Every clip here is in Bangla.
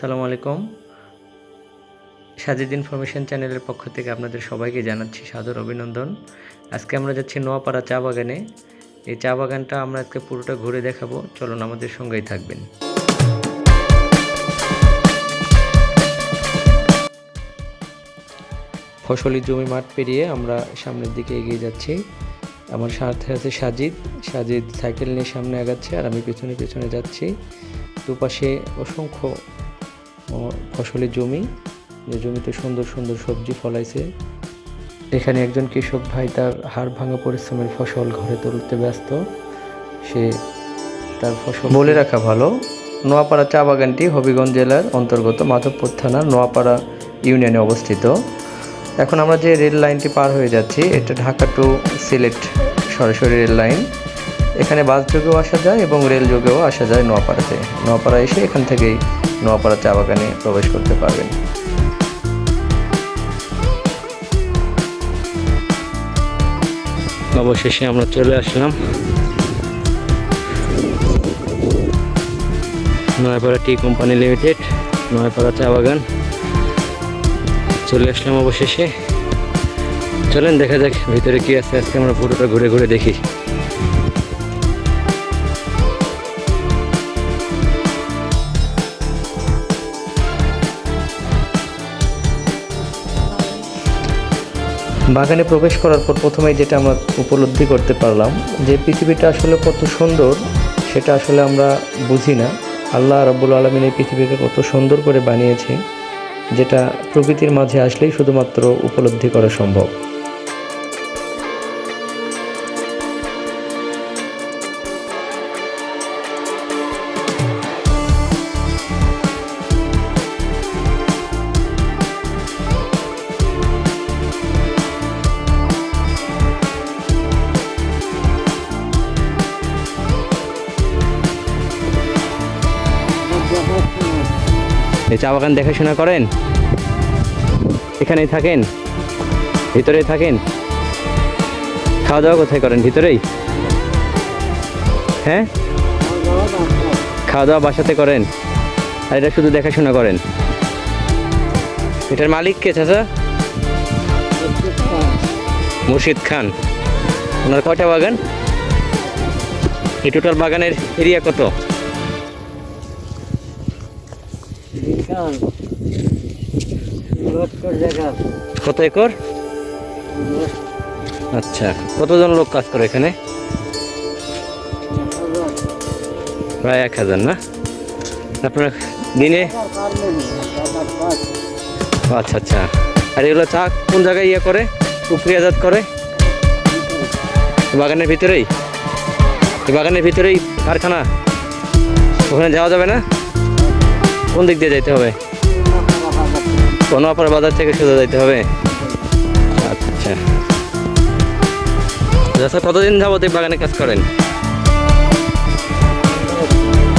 সালামু আলাইকুম। সাজিদ ইনফরমেশন চ্যানেলের পক্ষ থেকে আপনাদের সবাইকে জানাচ্ছি সাদর অভিনন্দন। আজকে আমরা যাচ্ছি নোয়াপাড়া চা বাগানে। এই চা বাগানটা আমরা আজকে পুরোটা ঘুরে দেখাবো। চলুন আমাদের সঙ্গেই থাকবেন। ফসলি জমি মাঠ পেরিয়ে আমরা সামনের দিকে এগিয়ে যাচ্ছি। আমার সাথে আছে সাজিদ। সাজিদ সাইকেল নিয়ে সামনে আগাচ্ছে আর আমি পেছনে পেছনে যাচ্ছি। দুপাশে অসংখ্য ও ফসলি জমি, যে জমিতে সুন্দর সুন্দর সবজি ফলাইছে। এখানে একজন কৃষক ভাই তার হাড় ভাঙা পরিশ্রমের ফসল ঘরে তুলতে ব্যস্ত। সে তার ফসল বলে রাখা ভালো, নোয়াপাড়া চা বাগানটি হবিগঞ্জ জেলার অন্তর্গত মাধবপুর থানার নোয়াপাড়া ইউনিয়নে অবস্থিত। এখন আমরা যে রেল লাইনটি পার হয়ে যাচ্ছি, এটা ঢাকা টু সিলেট সরাসরি রেল লাইন। এখানে বাস যোগেও আসা যায় এবং রেল যোগেও আসা যায় নোয়াপাড়াতে। নোয়াপাড়া এসে এখান থেকেই নোয়াপাড়া চা বাগানে প্রবেশ করতে পারবেন। অবশেষে আমরা চলে আসলাম। Nayapara tea company limited, Nayapara চা বাগান। চলে আসলাম অবশেষে। চলেন, দেখা যাক ভিতরে কি আছে। আজকে আমরা পুরোটা ঘুরে ঘুরে দেখি। বাগানে প্রবেশ করার পর প্রথমেই যেটা আমরা উপলব্ধি করতে পারলাম, যে পৃথিবীটা আসলে কত সুন্দর, সেটা আসলে আমরা বুঝি না। আল্লাহ রাব্বুল আলমিন এই পৃথিবীকে কত সুন্দর করে বানিয়েছে, যেটা প্রকৃতির মাঝে আসলেই শুধুমাত্র উপলব্ধি করা সম্ভব। এই চা বাগান দেখাশোনা করেন? এখানেই থাকেন? ভিতরেই থাকেন? খাওয়া দাওয়া কোথায় করেন ভিতরেই? হ্যাঁ? খাওয়া দাওয়া বাসাতে করেন? আর এটা শুধু দেখাশোনা করেন? এটার মালিক কে চাচা? মুর্শিদ খান। ওনার কয়টা বাগান? এই টোটাল বাগানের এরিয়া কত? কত একর? আচ্ছা কতজন লোক কাজ করে এখানে? প্রায় এক হাজার, না? আপনার দিনে? আচ্ছা আচ্ছা। আর এগুলো চা কোন জায়গায় ইয়ে করে? প্রক্রিয়াজাত করে? বাগানের ভিতরেই? বাগানের ভিতরেই কারখানা? ওখানে যাওয়া যাবে না? কোন দিক দিয়ে যেতে হবে? কোনো অপর বাজার থেকে সোজা যাইতে হবে? আচ্ছা আচ্ছা। কতদিন যাবত এই বাগানে কাজ করেন?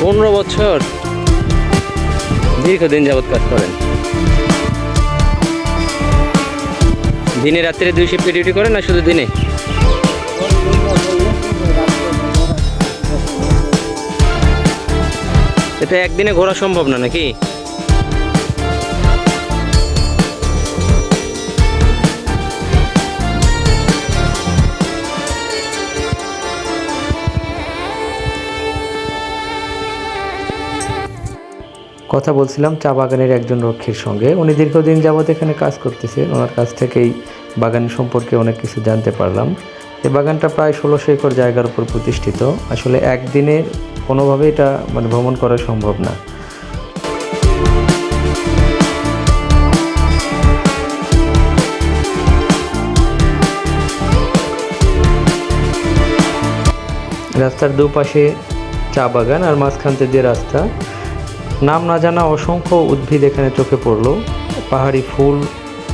পনেরো বছর। দীর্ঘদিন যাবত কাজ করেন। দিনে রাত্রে দুই শিফটে ডিউটি করেন না শুধু দিনে? এটা একদিনে ঘোরা সম্ভব না নাকি? কথা বলছিলাম চা বাগানের একজন রক্ষীর সঙ্গে। উনি দীর্ঘদিন যাবৎ এখানে কাজ করতেছেন। ওনার কাছ থেকেই বাগান সম্পর্কে অনেক কিছু জানতে পারলাম। এই বাগানটা প্রায় ষোলোশো একর জায়গার উপর প্রতিষ্ঠিত। আসলে একদিনে কোনোভাবে এটা মানে ভ্রমণ করা সম্ভব না। রাস্তার দুপাশে চা বাগান আর মাঝখান দিয়ে রাস্তা, নাম না জানা অসংখ্য উদ্ভিদ এখানে চোখে পড়ল। পাহাড়ি ফুল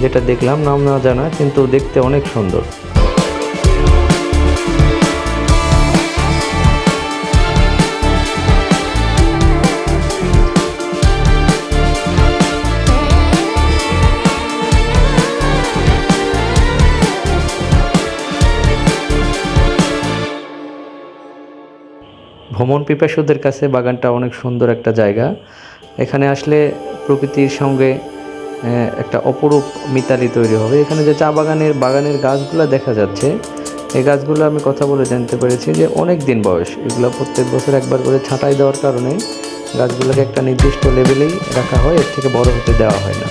যেটা দেখলাম, নাম না জানা, কিন্তু দেখতে অনেক সুন্দর। ভ্রমণ পিপাসুদের কাছে বাগানটা অনেক সুন্দর একটা জায়গা। এখানে আসলে প্রকৃতির সঙ্গে একটা অপরূপ মিতালি তৈরি হবে। এখানে যে চা বাগানের বাগানের গাছগুলো দেখা যাচ্ছে, এই গাছগুলো আমি কথা বলে জানতে পেরেছি যে অনেক দিন বয়স। এগুলো প্রত্যেক বছর একবার করে ছাঁটাই দেওয়ার কারণে গাছগুলোকে একটা নির্দিষ্ট লেভেলেই রাখা হয়, এর থেকে বড় হতে দেওয়া হয় না।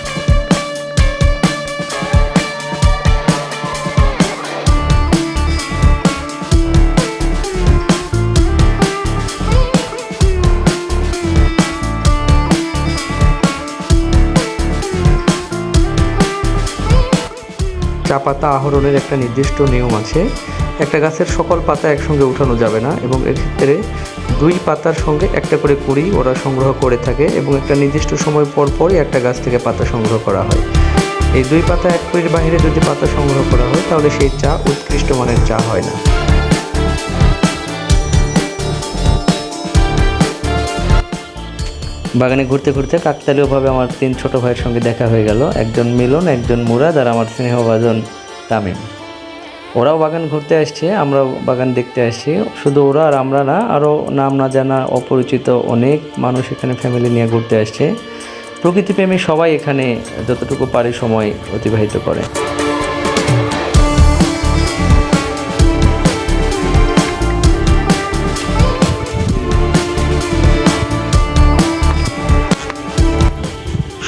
পাতা আহরণের একটা নির্দিষ্ট নিয়ম আছে। একটা গাছের সকল পাতা একসঙ্গে উঠানো যাবে না এবং এক্ষেত্রে দুই পাতার সঙ্গে একটা করে কুড়ি ওরা সংগ্রহ করে থাকে এবং একটা নির্দিষ্ট সময় পর পরই একটা গাছ থেকে পাতা সংগ্রহ করা হয়। এই দুই পাতা এক কুড়ির বাইরে যদি পাতা সংগ্রহ করা হয়, তাহলে সেই চা উৎকৃষ্ট মানের চা হয় না। বাগানে ঘুরতে ঘুরতে কাকতালীয়ভাবে আমার তিন ছোট ভাইয়ের সঙ্গে দেখা হয়ে গেল। একজন মিলন, একজন মুরাদ আর আমার স্নেহভাজন তামিম। ওরাও বাগান ঘুরতে আসছে, আমরাও বাগান দেখতে আসছি। শুধু ওরা আর আমরা না, আরও নাম না জানা অপরিচিত অনেক মানুষ এখানে ফ্যামিলি নিয়ে ঘুরতে আসছে। প্রকৃতিপ্রেমী সবাই এখানে যতটুকু পারে সময় অতিবাহিত করে।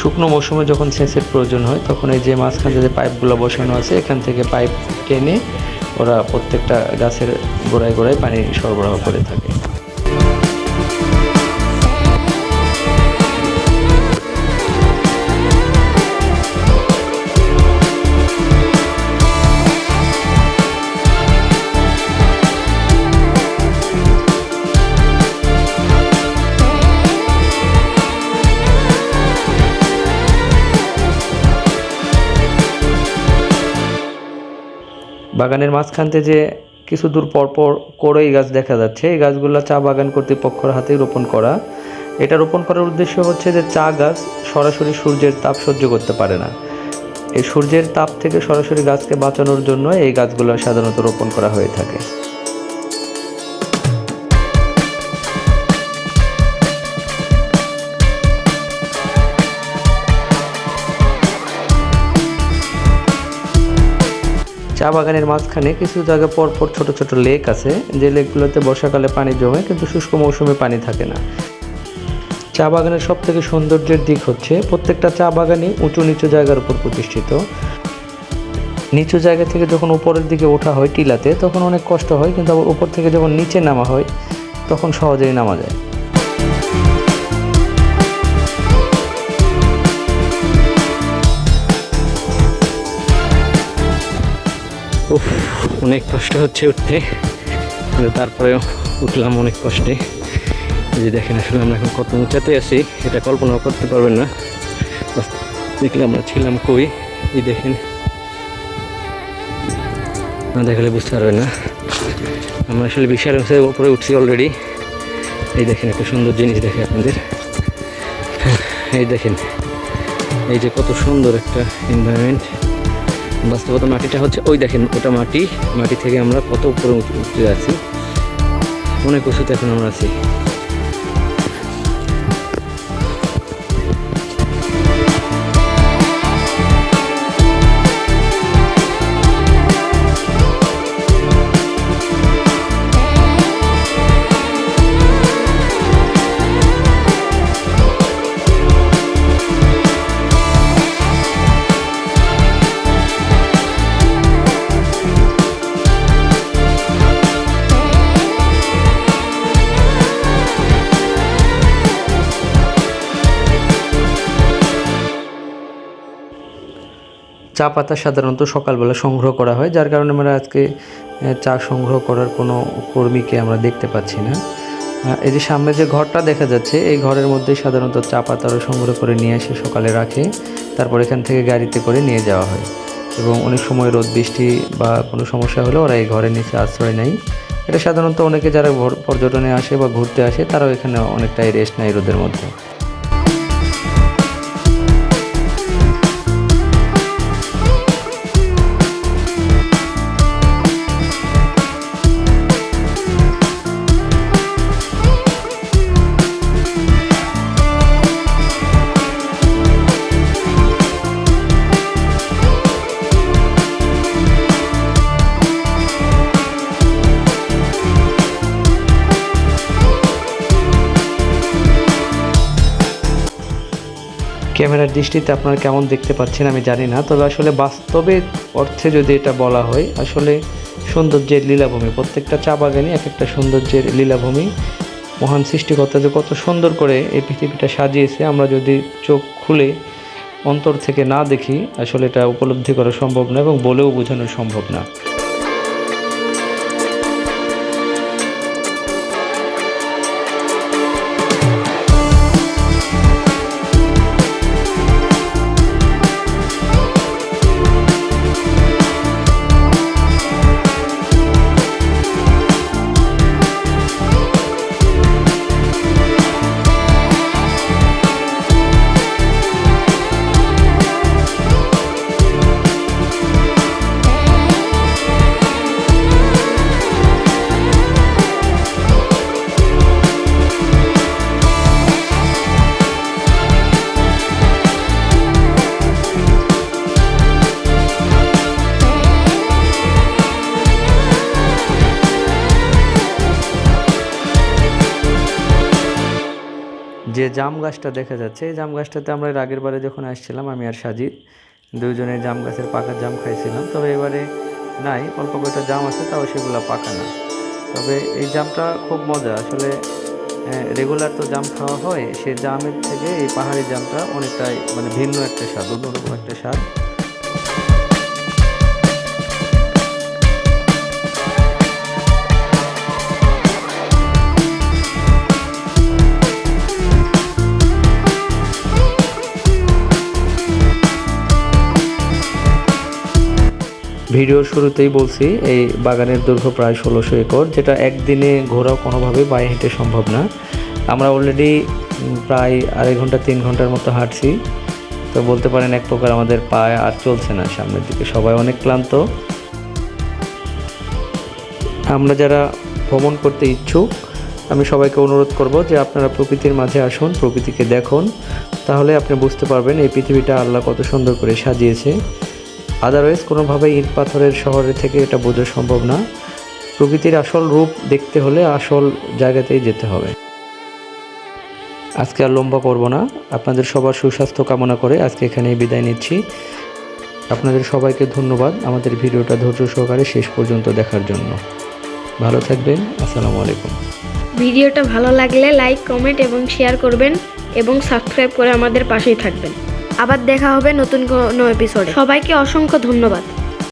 শুকনো মৌসুমে যখন সেচের প্রয়োজন হয়, তখন এই যে মাঝখানে যে পাইপগুলো বসানো আছে, এখান থেকে পাইপ টেনে ওরা প্রত্যেকটা গাছের গোড়ায় গোড়ায় পানি সরবরাহ করে থাকে। বাগানের মাঝখানতে যে কিছু দূর পরপর পর কড়ই গাছ দেখা যাচ্ছে। এই গাছগুলো চা বাগান কর্তৃপক্ষর হাতেই রোপণ করা। এটা রোপণ করার উদ্দেশ্য হচ্ছে যে চা গাছ সরাসরি সূর্যের তাপ সহ্য করতে পারে না। এই সূর্যের তাপ থেকে সরাসরি গাছকে বাঁচানোর জন্য এই গাছগুলো সাধারণত রোপণ করা হয়ে থাকে। চা বাগানের মাঝখানে কিছু জায়গা পর পর ছোট ছোট লেক আছে। যে লেকগুলোতে বর্ষাকালে পানি জমে কিন্তু শুষ্ক মৌসুমে পানি থাকে না। চা বাগানের সব থেকে সৌন্দর্যের দিক হচ্ছে প্রত্যেকটা চা বাগানই উঁচু নিচু জায়গার উপর প্রতিষ্ঠিত। নিচু জায়গা থেকে যখন উপরের দিকে ওঠা হয় টিলাতে, তখন অনেক কষ্ট হয়, কিন্তু আবার উপর থেকে যখন নিচে নামা হয়, তখন সহজেই নামা যায়। অনেক কষ্ট হচ্ছে উঠতে। কিন্তু তারপরেও উঠলাম অনেক কষ্টে। যে দেখেন আসলে আমরা এখন কত উঁচাতে আছি, এটা কল্পনাও করতে পারবেন না। দেখলে আমরা ছিলাম কই? এই দেখেন। না দেখালে বুঝতে পারবেন না। আমরা আসলে বিশাল উঁচার উপরে উঠছি অলরেডি এই দেখেন, একটা সুন্দর জিনিস দেখে আপনাদের। এই দেখেন, এই যে কত সুন্দর একটা এনভায়রনমেন্ট বাস্তবতা মাটিটা হচ্ছে ওই দেখেন, ওটা মাটি। মাটি থেকে আমরা কত উপরে উঠে উঠতে যাচ্ছি অনেক উঁচুতে এখন আমরা আছি। চা পাতা সাধারণত সকালবেলা সংগ্রহ করা হয়, যার কারণে আমরা আজকে চা সংগ্রহ করার কোনো কর্মীকে আমরা দেখতে পাচ্ছি না। এই যে সামনে যে ঘরটা দেখা যাচ্ছে, এই ঘরের মধ্যে সাধারণত চা পাতারও সংগ্রহ করে নিয়ে এসে সকালে রাখে, তারপর এখান থেকে গাড়িতে করে নিয়ে যাওয়া হয়। এবং অনেক সময় রোদ, বৃষ্টি বা কোনো সমস্যা হলে ওরা এই ঘরের নিচে আশ্রয় নেয়। এটা সাধারণত অনেকে যারা পর্যটনে আসে বা ঘুরতে আসে, তারাও এখানে অনেকটাই রেস্ট নেয় রোদের মধ্যে। ক্যামেরার দৃষ্টিতে আপনারা কেমন দেখতে পাচ্ছেন আমি জানি না, তবে আসলে বাস্তবে অর্থে যদি এটা বলা হয়, আসলে সৌন্দর্যের লীলাভূমি, প্রত্যেকটা চা বাগানই এক একটা সৌন্দর্যের লীলাভূমি। মহান সৃষ্টিকর্তা যে কত সুন্দর করে এই পৃথিবীটা সাজিয়েছে, আমরা যদি চোখ খুলে অন্তর থেকে না দেখি, আসলে এটা উপলব্ধি করা সম্ভব না এবং বলেও বোঝানো সম্ভব না। যে জাম গাছটা দেখা যাচ্ছে, এই জাম গাছটাতে আমরা এর আগের বারে যখন আসছিলাম, আমি আর সাজিদ দুজনে জাম গাছের পাকা জাম খাইছিলাম। তবে এবারে নাই, অল্প কয়েকটা জাম আছে, তাও সেগুলো পাকা না। তবে এই জামটা খুব মজা। আসলে রেগুলার তো জাম খাওয়া হয়, সে জামের থেকে এই পাহাড়ি জামটা অনেকটাই মানে ভিন্ন একটা স্বাদ, অন্যরকম একটা স্বাদ। ভিডিওর শুরুতেই বলছি, এই বাগানের দৈর্ঘ্য প্রায় ষোলোশো একর, যেটা একদিনে ঘোরাও কোনোভাবে পায়ে হেঁটে সম্ভব না। আমরা অলরেডি প্রায় আড়াই ঘণ্টা, তিন ঘণ্টার মতো হাঁটছি। তো বলতে পারেন এক প্রকার আমাদের পায়ে আর চলছে না সামনের দিকে, সবাই অনেক ক্লান্ত। আমরা যারা ভ্রমণ করতে ইচ্ছুক, আমি সবাইকে অনুরোধ করব যে আপনারা প্রকৃতির মাঝে আসুন, প্রকৃতিকে দেখুন। তাহলে আপনি বুঝতে পারবেন এই পৃথিবীটা আল্লাহ কত সুন্দর করে সাজিয়েছে। আদারওয়াইজ কোনোভাবেই ইট পাথরের শহরে থেকে এটা বোঝা সম্ভব না। প্রকৃতির আসল রূপ দেখতে হলে আসল জায়গাতেই যেতে হবে। আজকে আর লম্বা করব না। আপনাদের সবার সুস্বাস্থ্য কামনা করে আজকে এখানেই বিদায় নিচ্ছি। আপনাদের সবাইকে ধন্যবাদ আমাদের ভিডিওটা ধৈর্য সহকারে শেষ পর্যন্ত দেখার জন্য। ভালো থাকবেন। আসসালামু আলাইকুম। ভিডিওটা ভালো লাগলে লাইক, কমেন্ট এবং শেয়ার করবেন এবং সাবস্ক্রাইব করে আমাদের পাশেই থাকবেন। আবার দেখা হবে নতুন কোনো এপিসোডে সবাইকে অসংখ্য ধন্যবাদ।